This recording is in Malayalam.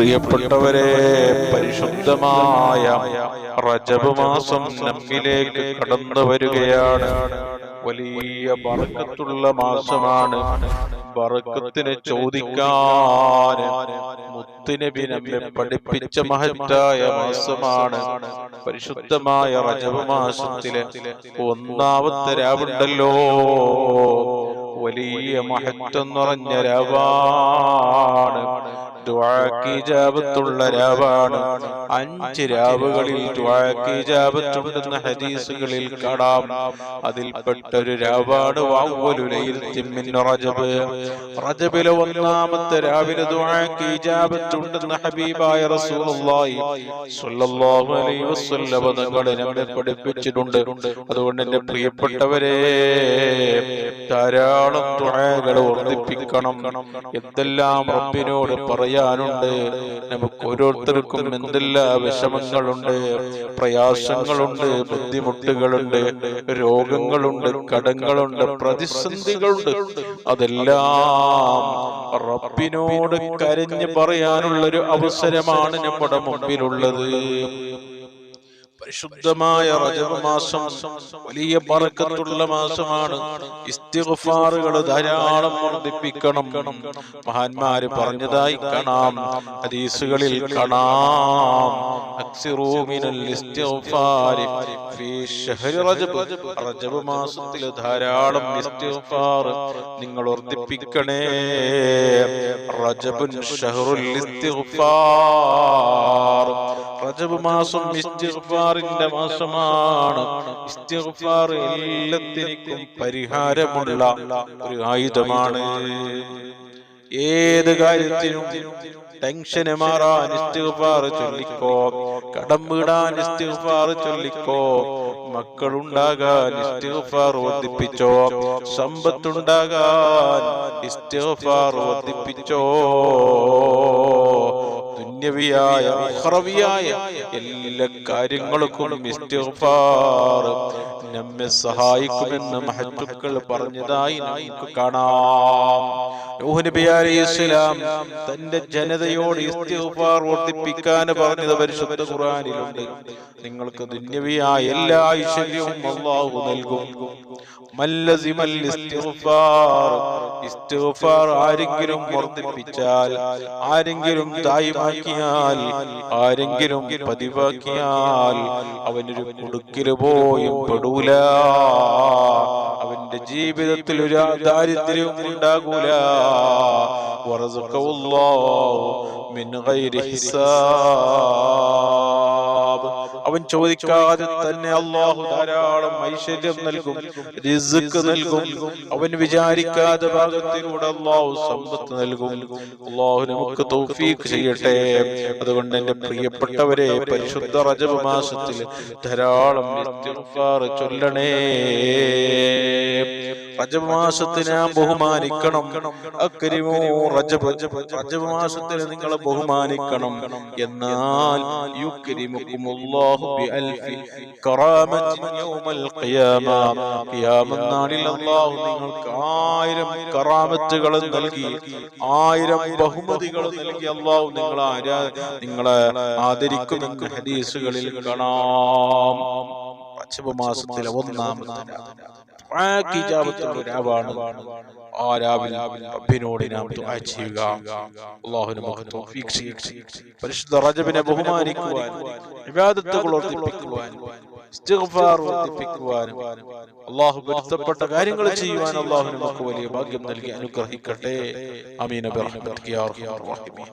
പ്രിയപ്പെട്ടവരെ പരിശുദ്ധമായ റജബ് മാസം നമ്മിലേക്ക് കടന്നു വരികയാണ്. വലിയ ബറക്കത്തുള്ള മാസമാണ്. ബറക്കത്തിന് ചോദിക്കാൻ മുത്തുനബി നമ്മെ പഠിപ്പിച്ച മഹത്തായ മാസമാണ്. പരിശുദ്ധമായ റജബ് മാസത്തിലെ ഒന്നാമത്തെ രാവുണ്ടല്ലോ. വലിയ മഹത്വം നിറഞ്ഞ രാവാണ് ഇജാബത്തുള്ള രാവാണ്. അഞ്ച് രാവുകളിൽ ദുആക്ക് ഇജാബത്തുണ്ടെന്ന ഹദീസുകളിൽ കാണാം. അതിൽപ്പെട്ടൊരു രാവാണ് വഅവ്വലു ലൈലത്തിൻ മിൻ റജബ്. റജബിലെ ഒന്നാമത്തെ രാവിലെ ദുആക്ക് ഇജാബത്തുണ്ടെന്ന ഹബീബായ റസൂലുള്ളാഹി സ്വല്ലല്ലാഹു അലൈഹി വസല്ലം തങ്ങളെ നമ്മെ പഠിപ്പിച്ചിട്ടുണ്ട്. അതുകൊണ്ട് എന്റെ പ്രിയപ്പെട്ടവരെ ധാരാളം ദുആകൾ വർദ്ധിപ്പിക്കണം. എന്തെല്ലാം റബ്ബിനോട് പറയാനുണ്ട്? നമുക്ക് ഓരോരുത്തർക്കും എന്തെല്ലാം വിഷമങ്ങളുണ്ട് പ്രയാസങ്ങളുണ്ട് ബുദ്ധിമുട്ടുകളുണ്ട് രോഗങ്ങളുണ്ട് കടങ്ങളുണ്ട് പ്രതിസന്ധികളുണ്ട്. അതെല്ലാം റബ്ബിനോട് കരഞ്ഞ് പറയാനുള്ളൊരു അവസരമാണ് നമ്മുടെ മുമ്പിലുള്ളത്. പരിശുദ്ധമായ റജബ് മാസം വലിയ പറക്കത്തുള്ള മാസമാണ്. ഇസ്തിഗ്ഫാറുകൾ ധാരാളം വർദ്ധിപ്പിക്കണം. മഹാന്മാര് പറഞ്ഞതായി കാണാം. ഹദീസുകളിൽ കാണാം. ഇസ്തിഗ്ഫാരി ഫീ റജബ്. റജബ് മാസത്തിൽ ധാരാളം ഇസ്തിഗ്ഫാർ നിങ്ങൾ വർദ്ധിപ്പിക്കണേ. റജബുൻ ഷഹറുൽ ഇസ്തിഗ്ഫാർ. റജബ് മാസം ഇസ്തിഗ്ഫാറിന്റെ മാസമാണ്. ഇസ്തിഗ്ഫാർ എല്ലാത്തിനും പരിഹാരമുള്ള ഒരു ആയുധമാണ്. ഏത് കാര്യത്തിനും ടെൻഷന് മാറാൻ ഇസ്തിഗ്ഫാർ ചൊല്ലിക്കോ കടം വീടാൻ ഇസ്തിഗ്ഫാർ ചൊല്ലിക്കോ മക്കളുണ്ടാകാൻ ഇസ്തിഗ്ഫാർ വർദ്ധിപ്പിച്ചോ സമ്പത്തുണ്ടാകാൻ ഇസ്തിഗ്ഫാർ വർദ്ധിപ്പിച്ചോ. ദുന്യവിയായ ഹറവിയായ എല്ലാ കാര്യങ്ങൾക്കും ഇസ്തിഗ്ഫാർ. നമ്മെ സഹായിക്കുമെന്ന് മഹത്തുക്കൾ പറഞ്ഞതായി നമുക്ക് കാണാം. നബി അലൈഹിസ്സലാം തന്റെ ജനതയോട് ഇസ്തിഗ്ഫാർ വർദ്ധിപ്പിക്കാൻ പറഞ്ഞത് പരിശുദ്ധ ഖുർആനിലുണ്ട്. നിങ്ങൾക്ക് ദുന്യവിയായ എല്ലാ ഐശ്വര്യവും അല്ലാഹു നൽകും. മല്ലസിമൽ ഇസ്തിഗ്ഫാർ. ഇസ്തിഗ്ഫാർ. ആരെങ്കിലും വർദ്ധിപ്പിച്ചാൽ ആരെങ്കിലും തായ്മാക്കിയാൽ ആരെങ്കിലും പതിവാക്കിയാൽ അവനൊരു കുടുക്കിൽ പോയും പെടൂല. അവന്റെ ജീവിതത്തിൽ ഒരു ദാരിദ്ര്യവും ഉണ്ടാകൂല. ورزقه الله من غير حساب. അവൻ ചോദിക്കാതെ തന്നെ അള്ളാഹു ധാരാളം ഐശ്വര്യം നൽകും റിസ്ക് നൽകും. അവൻ വിചാരിക്കാതെ ഭാഗത്തിലൂടെ അള്ളാഹു സമ്പത്ത് നൽകും. അള്ളാഹു നമുക്ക് തൗഫീഖ് ചെയ്യട്ടെ. അതുകൊണ്ട് എന്റെ പ്രിയപ്പെട്ടവരെ പരിശുദ്ധ റജബ് മാസത്തിൽ ധാരാളം ചൊല്ലണേ. റജബ് നാം ബഹുമാനിക്കണം. അക്കരിമോ റജബ് റജബ് മാസത്തിൽ നിങ്ങളെ ബഹുമാനിക്കണം. എന്നാൽ യുക്രിമുക്കുമുല്ലാഹു ബിഅൽഫി കറാമത്തിൻ യൗമൽ ഖിയാമ ഖിയാമത്ത് നാളിൽ അല്ലാഹു നിങ്ങൾക്ക് ആയിരം കറാമത്തുകൾ നൽകി ആയിരം ബഹുമതികൾ നൽകി അല്ലാഹു നിങ്ങളെ ആരാ നിങ്ങളെ ആദരിക്കുമെന്ന് ഹദീസുകളിൽ കാണാം. മാസത്തിലെ ഒന്നാമത്തെ ദുആക്ക് ഇജാബത്തുള്ള രാവാണ് ആ രാവിലെ റബ്ബിനോട് നാം ദുആ ചെയ്യുക തൗഫീഖ് ചെയ്യട്ടെ പരിശുദ്ധ റജബിനെ ബഹുമാനിക്കുവാൻ ഇബാദത്തുകൾ വർദ്ധിപ്പിക്കുവാൻ ഇസ്തിഗ്ഫാർ വർദ്ധിപ്പിക്കുവാനും അള്ളാഹു പൊരുത്തപ്പെട്ട കാര്യങ്ങൾ ചെയ്യുവാൻ അള്ളാഹു നമുക്ക് വലിയ ഭാഗ്യം നൽകി അനുഗ്രഹിക്കട്ടെ അമീന ബിറഹ്മതിക യാ അർഹമർ റഹീമീൻ